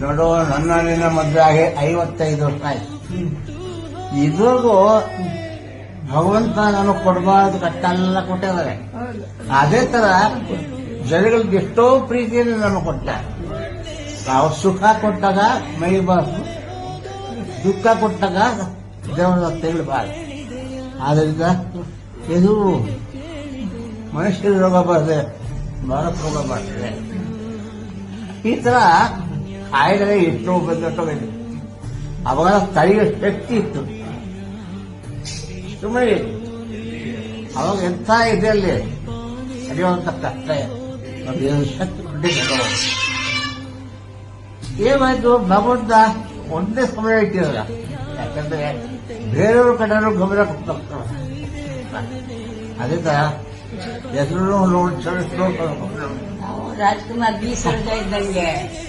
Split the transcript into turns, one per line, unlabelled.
ನೋಡು ನನ್ನ ಅಣ್ಣಿನ ಮದುವೆ ಆಗಿ ಐವತ್ತೈದು ವರ್ಷ ಆಯ್ತು. ಇದ್ರಿಗೂ ಭಗವಂತ ನನಗೆ ಕೊಡಬಾರ್ದು ಕಟ್ಟೆಲ್ಲ ಕೊಟ್ಟಿದ್ದಾರೆ. ಅದೇ ತರ ಜನಗಳಿಗೆ ಎಷ್ಟೋ ಪ್ರೀತಿಯನ್ನು ನಾನು ಕೊಟ್ಟ. ನಾವು ಸುಖ ಕೊಟ್ಟಾಗ ಮೈ ಬಾರ್ದು ದುಃಖ ಕೊಟ್ಟಾಗ ದೇವರ ತೆಗಳಬಾರ್ದು ಆದ್ರಿಂದ ಇದು ಮನುಷ್ಯರ ರೋಗ ಬರ್ತದೆ ಭಾರತ ರೋಗ ಬರ್ತದೆ ಈ ತರ ಕಾಯಿಲೆ ಎಷ್ಟೋ ಬಂದಟ್ಟೋಗಿದೆ ಅವಾಗ ತಡೆಯೋ ಶಕ್ತಿ ಇತ್ತು. ಸುಮ್ಮನೆ ಅವಾಗ ಎಂಥ ಇದೆ ಅಲ್ಲಿ? ನಡೆಯುವಂತ ಕಷ್ಟ. ಶಕ್ತಿ ಕೊಟ್ಟಿದ್ದ ಏನಾಯ್ತು? ಭಗವಂತ ಒಂದೇ ಸಮಯ ಇಟ್ಟಿರಲ್ಲ ಯಾಕಂದ್ರೆ ಬೇರೆಯವ್ರ ಕಡೆಯವರು ಗಮನ ಕೊಡ್ತಾರೆ ಅದೇ ತರ ಹೆಸರು ನೋಡಿ
રાજકુમાર બી સરજાઈ દઈ ગયા